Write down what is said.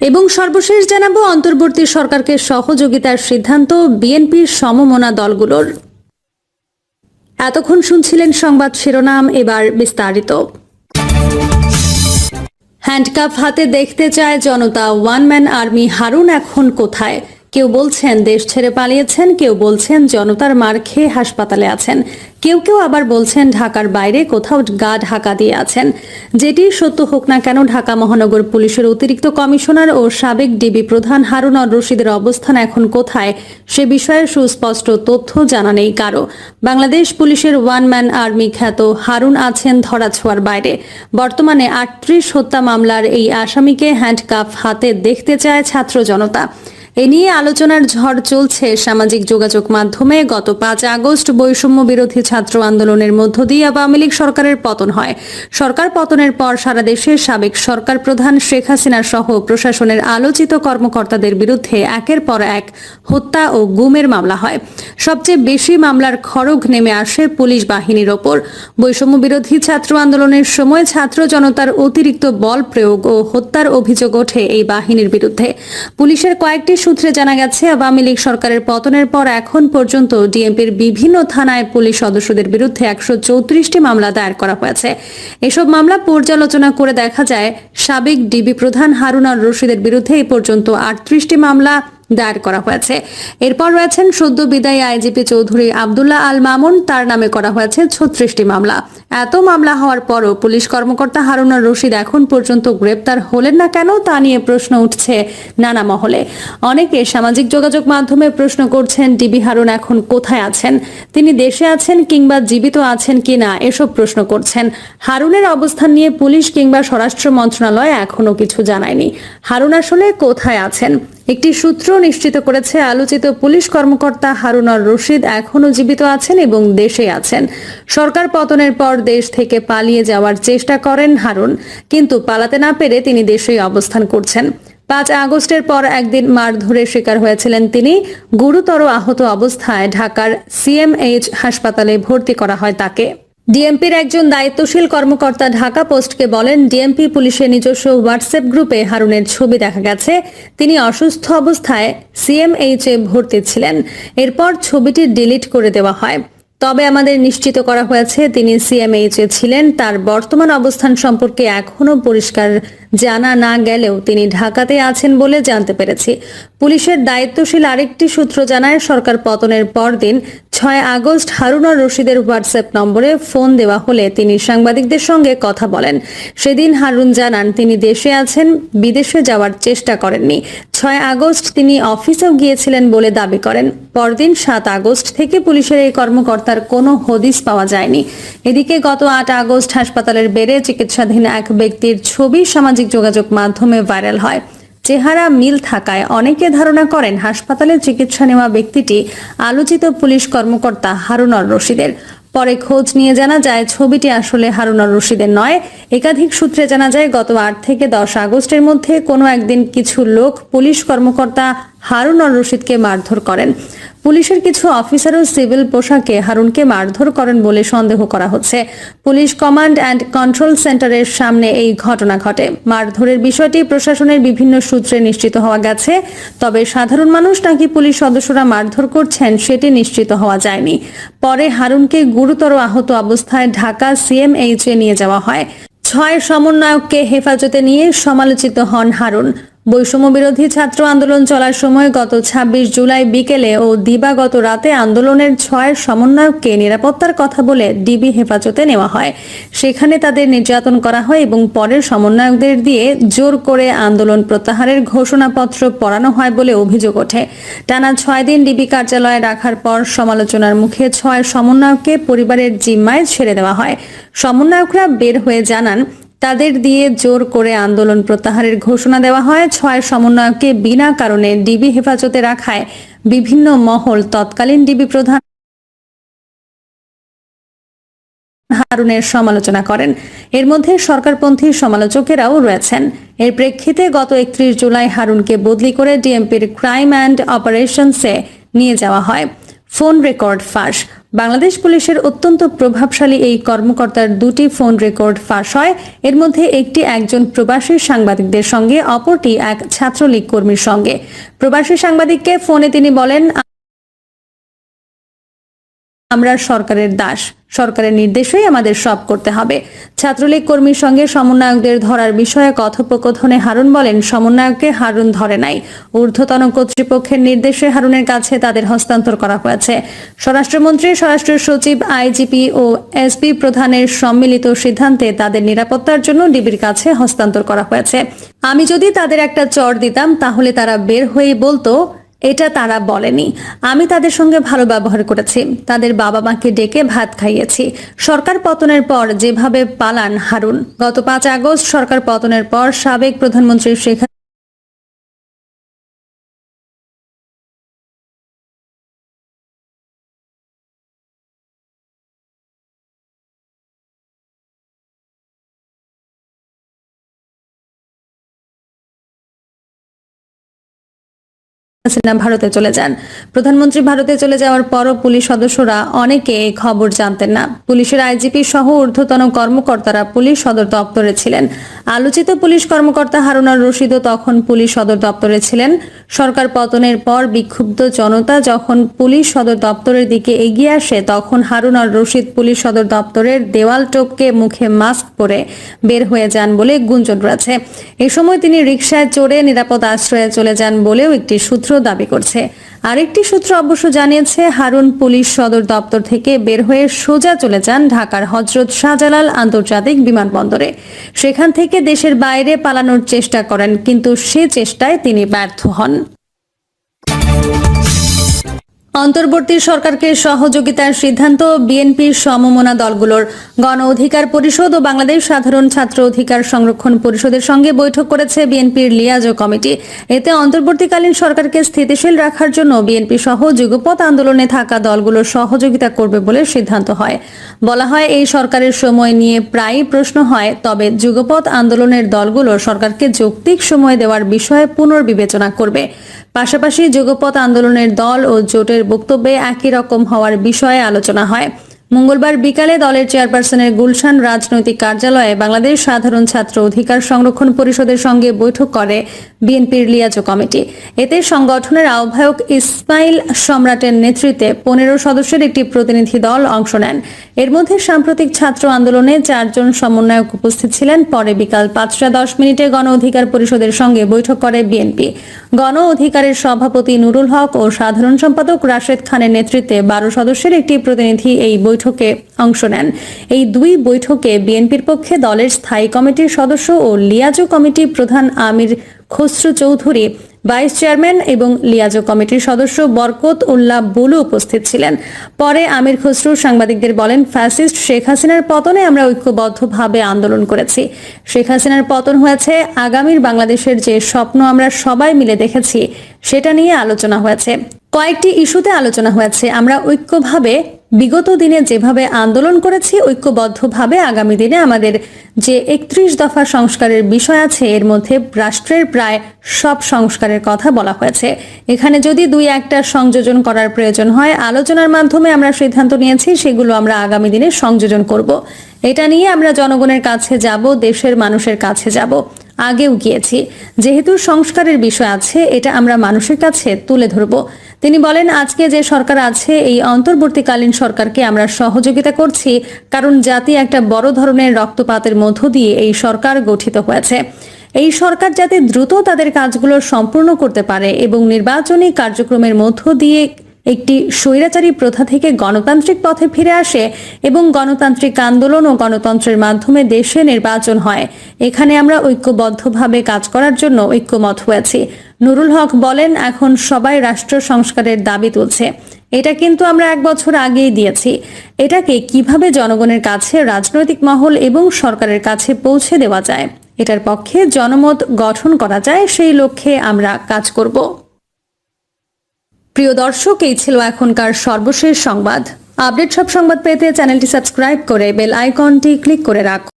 এবং সর্বশেষ জানাব, অন্তর্বর্তী সরকারকে সহযোগিতার সিদ্ধান্ত বিএনপির সমমনা দলগুলোর। এতক্ষণ শুনছিলেন সংবাদ শিরোনাম, এবার বিস্তারিত। হ্যান্ডকাপ হাতে দেখতে চায় জনতা ওয়ান ম্যান আর্মি হারুন এখন কোথায়? কেউ বলছেন দেশ ছেড়ে পালিয়েছেন, কেউ বলছেন জনতার মার খেয়ে হাসপাতালে আছেন। কেউ কেউ আবার বলছেন ঢাকার বাইরে কোথাও গা ঢাকা দিয়ে আছেন। যেটি সত্য হোক না কেন, ঢাকা মহানগর পুলিশের অতিরিক্ত কমিশনার ও সাবেক ডিবি প্রধান হারুন আর রশিদের অবস্থান এখন কোথায়, সে বিষয়ে সুস্পষ্ট তথ্য জানা নেই কারও। বাংলাদেশ পুলিশের ওয়ান ম্যান আর্মি খ্যাত হারুন আছেন ধরাছোঁয়ার বাইরে। বর্তমানে আটত্রিশ হত্যা মামলার এই আসামিকে হ্যান্ডকাফ হাতে দেখতে চায় ছাত্র জনতা। এ নিয়ে আলোচনার ঝড় চলছে। সামাজিক যোগাযোগ মাধ্যমে গত পাঁচ আগস্ট বৈষম্য বিরোধী ছাত্র আন্দোলনের মধ্য দিয়ে আওয়ামী লীগ সরকারের পতন হয়। সরকার পতনের পর সারা দেশে সাবেক সরকার প্রধান শেখ হাসিনা সহ প্রশাসনের আলোচিত কর্মকর্তাদের বিরুদ্ধে একের পর এক হত্যা ও গুমের মামলা হয়। সবচেয়ে বেশি মামলার খড়গ নেমে আসে পুলিশ বাহিনীর ওপর। বৈষম্য বিরোধী ছাত্র আন্দোলনের সময় ছাত্র জনতার অতিরিক্ত বল প্রয়োগ ও হত্যার অভিযোগ ওঠে এই বাহিনীর বিরুদ্ধে। পুলিশের কয়েকটি সূত্রে জানা গেছে, আওয়ামী লীগ সরকারের পতনের পর এখন পর্যন্ত ডিএমপির বিভিন্ন থানায় পুলিশ সদস্যদের বিরুদ্ধে একশো চৌত্রিশটি মামলা দায়ের করা হয়েছে। এসব মামলা পর্যালোচনা করে দেখা যায়, সাবেক ডিবি প্রধান হারুনার রশিদের বিরুদ্ধে এ পর্যন্ত আটত্রিশটি মামলা দায়ের করা হয়েছে। এরপর রয়েছেন সদ্য বিদায়ী আইজিপি চৌধুরী আবদুল্লাহ আল মামুন, তার নামে করা হয়েছে ছত্রিশটি মামলা। এত মামলা হওয়ার পরও পুলিশ কর্মকর্তা হারুনার রশিদ এখন পর্যন্ত গ্রেপ্তার হলেন না কেন তা নিয়ে প্রশ্ন উঠছে নানা মহলে। অনেকে সামাজিক যোগাযোগ মাধ্যমে প্রশ্ন করছেন, ডিবি হারুন এখন কোথায় আছেন? তিনি দেশে আছেন কিংবা জীবিত আছেন কিনা? এসব প্রশ্ন করছেন। হারুনের অবস্থান নিয়ে পুলিশ কিংবা স্বরাষ্ট্র মন্ত্রণালয় এখনও কিছু জানায়নি। হারুন আসলে কোথায় আছেন? একটি সূত্র নিশ্চিত করেছে আলোচিত পুলিশ কর্মকর্তা হারুনর রশিদ এখনও জীবিত আছেন এবং দেশে আছেন। সরকার পতনের পর দেশ থেকে পালিয়ে যাওয়ার চেষ্টা করেন হারুন, কিন্তু পালাতে না পেরে তিনি দেশেই অবস্থান করছেন। পাঁচ আগস্টের পর একদিন মারধরের শিকার হয়েছিলেন তিনি। গুরুতর আহত অবস্থায় ঢাকার সিএমএইচ হাসপাতালে ভর্তি করা হয় তাকে। ডিএমপির একজন দায়িত্বশীল কর্মকর্তা ঢাকা পোস্টকে বলেন, ডিএমপি পুলিশের নিজস্ব হোয়াটসঅ্যাপ গ্রুপে হারুনের ছবি দেখা গেছে। তিনি অসুস্থ অবস্থায় সিএমএইচ এ ভর্তি ছিলেন। এরপর ছবিটি ডিলিট করে দেওয়া হয়। তবে আমাদের নিশ্চিত করা হয়েছে, তিনি সিএমএইচ এ ছিলেন। তার বর্তমান অবস্থান সম্পর্কে এখনও পরিষ্কার জানা না গেলেও তিনি ঢাকাতে আছেন বলে জানতে পেরেছি। পুলিশের দায়িত্বশীল আরেকটি সূত্র জানায়, সরকার পতনের পরদিন ছয় আগস্ট হারুনার রশিদের হোয়াটসঅ্যাপ নম্বরে ফোন দেওয়া হলে তিনি সাংবাদিকদের সঙ্গে কথা বলেন। সেদিন হারুন জানান, তিনি দেশে আছেন, বিদেশে যাওয়ার চেষ্টা করেননি। ছয় আগস্ট তিনি অফিসেও গিয়েছিলেন বলে দাবি করেন। পরদিন সাত আগস্ট থেকে পুলিশের এই কর্মকর্তার কোনো হদিস পাওয়া যায়নি। এদিকে গত আট আগস্ট হাসপাতালের বেড়ে চিকিৎসাধীন এক ব্যক্তির ছবি সামাজিক যোগাযোগ মাধ্যমে ভাইরাল হয়। চেহারা মিল থাকায় অনেকে ধারণা করেন হাসপাতালে চিকিৎসা নেওয়া ব্যক্তিটি আলোচিত পুলিশ কর্মকর্তা হারুনর রশিদের। পরে খোঁজ নিয়ে জানা যায়, ছবিটি আসলে হারুনর রশিদের নয়। একাধিক সূত্রে জানা যায়, গত আট থেকে দশ আগস্টের মধ্যে কোনো একদিন কিছু লোক পুলিশ কর্মকর্তা হারুনর রশিদকে মারধর করেন। পুলিশের কিছু অফিসারও সিভিল পোশাকে হারুনকে মারধর করেন বলে সন্দেহ করা হচ্ছে। পুলিশ কমান্ড অ্যান্ড কন্ট্রোল সেন্টারের সামনে এই ঘটনা ঘটে। মারধরের বিষয়টি প্রশাসনের বিভিন্ন সূত্রে নিশ্চিত হওয়া গেছে, তবে সাধারণ মানুষ নাকি পুলিশ সদস্যরা মারধর করছেন সেটি নিশ্চিত হওয়া যায়নি। পরে হারুনকে গুরুতর আহত অবস্থায় ঢাকা সিএমএইচ নিয়ে যাওয়া হয়। ছয় সমন্বয়ককে হেফাজতে নিয়ে সমালোচিত হন হারুন। বৈষম্য বিরোধী ছাত্র আন্দোলন চলার সময় গত ২৬ জুলাই বিকেলে ও দিবাগত রাতে আন্দোলনের ছয় সমন্বয়ককে নিরাপত্তার কথা বলে ডিবি হেফাজতে নেওয়া হয়। সেখানে তাদের নির্যাতন করা হয় এবং পরের সমন্বয়কদের দিয়ে জোর করে আন্দোলন প্রত্যাহারের ঘোষণাপত্র পড়ানো হয় বলে অভিযোগ ওঠে। টানা ছয় দিন ডিবি কার্যালয়ে রাখার পর সমালোচনার মুখে ছয় সমন্বয়ককে পরিবারের জিম্মায় ছেড়ে দেওয়া হয়। সমন্বয়করা বের হয়ে জানান তাদের দিয়ে জোর করে আন্দোলন প্রত্যাহারের ঘোষণা দেওয়া হয়। ছয় সমন্বয়ককে বিনা কারণে ডিবি হেফাজতে রাখায় বিভিন্ন মহল তৎকালীন ডিবি প্রধান হারুনের সমালোচনা করেন। এর মধ্যে সরকারপন্থী সমালোচকেরাও রয়েছেন। এর প্রেক্ষিতে গত একত্রিশ জুলাই হারুনকে বদলি করে ডিএমপির ক্রাইম অ্যান্ড অপারেশনসে নিয়ে যাওয়া হয়। ফোন রেকর্ড ফাঁস। বাংলাদেশ পুলিশের অত্যন্ত প্রভাবশালী এই কর্মকর্তার দুটি ফোন রেকর্ড ফাঁস হয়। এর মধ্যে একটি একজন প্রবাসী সাংবাদিকদের সঙ্গে, অপরটি এক ছাত্রলীগ কর্মীর সঙ্গে। প্রবাসী সাংবাদিককে ফোনে তিনি বলেন আমরা সরকারের দাস। সরকারের নির্দেশেই আমাদের সব করতে হবে। ছাত্রলীগ কর্মীর সঙ্গে সমন্বয়কদের ধরার বিষয়ে কথোপকথনে হারুন বলেন, সমন্বয়ককে হারুন ধরে নাই। ঊর্ধ্বতন কর্তৃপক্ষের নির্দেশে হারুনের কাছে তাদের হস্তান্তর করা হয়েছে। স্বরাষ্ট্রমন্ত্রী, স্বরাষ্ট্র সচিব, আইজিপি ও এসপি প্রধানের সম্মিলিত সিদ্ধান্তে তাদের নিরাপত্তার জন্য ডিবির কাছে হস্তান্তর করা হয়েছে। আমি যদি তাদের একটা চর দিতাম, তাহলে তারা বের হয়ে বলতো এটা তারা বলেনি। আমি তাদের সঙ্গে ভালো ব্যবহার করেছি। তাদের বাবা মাকে ডেকে ভাত খাইয়েছি। সরকার পতনের পর যেভাবে পালান হারুন, গত পাঁচ আগস্ট সরকার পতনের পর সাবেক প্রধানমন্ত্রী শেখ হাসিনা ভারতে চলে যান। প্রধানমন্ত্রী ভারতে চলে যাওয়ার পরও পুলিশ সদস্যরা অনেকে খবর জানতেন না। পুলিশের আইজিপি সহ ঊর্ধ্বতন কর্মকর্তারা পুলিশ সদর দপ্তরে ছিলেন। আলোচিত পুলিশ কর্মকর্তা হারুনার রশিদও তখন পুলিশ সদর দপ্তরে ছিলেন। সরকার পতনের পর বিক্ষুব্ধ জনতা যখন পুলিশ সদর দপ্তরের দিকে এগিয়ে আসে, তখন হারুনার রশিদ পুলিশ সদর দপ্তরের দেওয়াল টোপকে মুখে মাস্ক পরে বের হয়ে যান বলে গুঞ্জন রয়েছে। এ সময় তিনি রিকশায় চড়ে নিরাপদ আশ্রয়ে চলে যান বলেও একটি সূত্র দাবি করছে। আরেকটি সূত্র অবশ্য জানিয়েছে, হারুন পুলিশ সদর দপ্তর থেকে বের হয়ে সোজা চলে যান ঢাকার হজরত শাহজালাল আন্তর্জাতিক বিমানবন্দরে। সেখান থেকে দেশের বাইরে পালানোর চেষ্টা করেন, কিন্তু সে চেষ্টায় তিনি ব্যর্থ হন। অন্তর্বর্তী সরকারকে সহযোগিতার সিদ্ধান্ত বিএনপির সমমনা দলগুলোর গণ অধিকার পরিষদ ও বাংলাদেশ সাধারণ ছাত্র অধিকার সংরক্ষণ পরিষদের সঙ্গে বৈঠক করেছে বিএনপির লিয়াজো কমিটি। এতে অন্তর্বর্তীকালীন সরকারকে স্থিতিশীল রাখার জন্য বিএনপি সহ যুগপথ আন্দোলনে থাকা দলগুলো সহযোগিতা করবে বলে সিদ্ধান্ত হয়। বলা হয়, এই সরকারের সময় নিয়ে প্রায়ই প্রশ্ন হয়, তবে যুগপথ আন্দোলনের দলগুলো সরকারকে যৌক্তিক সময় দেওয়ার বিষয়ে পুনর্বিবেচনা করবে। পাশাপাশি যুগপথ আন্দোলনের দল ও জোটের বক্তব্যে একই রকম হওয়ার বিষয়ে আলোচনা হয়। মঙ্গলবার বিকালে দলের চেয়ারপারসনের গুলশান রাজনৈতিক কার্যালয়ে বাংলাদেশ সাধারণ ছাত্র অধিকার সংরক্ষণ পরিষদের সঙ্গে বৈঠক করে বিএনপির লিয়াজো কমিটি। এতে সংগঠনের আহ্বায়ক ইসমাইল সম্রাটের নেতৃত্বে পনেরো সদস্যের একটি প্রতিনিধি দল অংশ নেন। এর মধ্যে সাম্প্রতিক ছাত্র আন্দোলনে চারজন সমন্বয়ক উপস্থিত ছিলেন। পরে বিকাল পাঁচটা দশ মিনিটে গণ অধিকার পরিষদের সঙ্গে বৈঠক করে বিএনপি। গণ অধিকারের সভাপতি নুরুল হক ও সাধারণ সম্পাদক রাশেদ খানের নেতৃত্বে বারো সদস্যের একটি প্রতিনিধি এই বৈঠকে অংশ নেন। এই দুই বৈঠকে বিএনপির পক্ষে দলের স্থায়ী কমিটির সদস্য ও লিয়াজো কমিটি প্রধান আমির খসরু চৌধুরী, ভাইস চেয়ারম্যান এবং লিয়াজো কমিটির সদস্য বরকত উল্লাহ বুলু উপস্থিত ছিলেন। পরে আমির খসরু সাংবাদিকদের বলেন, ফ্যাসিস্ট শেখ হাসিনার পতনে আমরা ঐক্যবদ্ধভাবে আন্দোলন করেছি। শেখ হাসিনার পতন হয়েছে, আগামীর বাংলাদেশের যে স্বপ্ন আমরা সবাই মিলে দেখেছি, সেটা নিয়ে আলোচনা হয়েছে। কয়েকটি ইস্যুতে আলোচনা হয়েছে। আমরা ঐক্যভাবে বিগত দিনে যেভাবে আন্দোলন করেছি, ঐক্যবদ্ধভাবে আগামী দিনে আমাদের যে একত্রিশ দফা সংস্কারের বিষয় আছে, এর মধ্যে রাষ্ট্রের প্রায় সব সংস্কারের কথা বলা হয়েছে। এখানে যদি দুই একটা সংযোজন করার প্রয়োজন হয়, আলোচনার মাধ্যমে আমরা সিদ্ধান্ত নিয়েছি, সেগুলো আমরা আগামী দিনে সংযোজন করব। এটা নিয়ে আমরা জনগণের কাছে যাব, দেশের মানুষের কাছে যাব। আগেও গিয়েছি। যেহেতু সংস্কারের বিষয় আছে, এটা আমরা মানুষের কাছে তুলে ধরব। তিনি বলেন, আজকে যে সরকার আছে, এই অন্তর্বর্তীকালীন সরকারকে আমরা সহযোগিতা করছি, কারণ জাতি একটা বড় ধরনের রক্তপাতের মধ্য দিয়ে এই সরকার গঠিত হয়েছে। এই সরকার যাতে দ্রুত তাদের কাজগুলো সম্পূর্ণ করতে পারে এবং নির্বাচনী কার্যক্রমের মধ্য দিয়ে একটি স্বৈরাচারী প্রথা থেকে গণতান্ত্রিক পথে ফিরে আসে এবং গণতান্ত্রিক আন্দোলন ও গণতন্ত্রের মাধ্যমে দেশে নির্বাচন হয়, এখানে আমরা ঐক্যবদ্ধভাবে কাজ করার জন্য ঐক্যমত হয়েছি। নুরুল হক বলেন, এখন সবাই রাষ্ট্র সংস্কারের দাবি তুলছে। এটা কিন্তু আমরা এক বছর আগেই দিয়েছি। এটাকে কীভাবে জনগণের কাছে, রাজনৈতিক মহল এবং সরকারের কাছে পৌঁছে দেওয়া যায়? এটার পক্ষে জনমত গঠন করা যায়, সেই লক্ষ্যে আমরা কাজ করব। প্রিয় দর্শক, এই ছিল এখনকার সর্বশেষ সংবাদ। আপডেট সব সংবাদ পেতে চ্যানেলটি সাবস্ক্রাইব করে বেল আইকনটি ক্লিক করে রাখুন।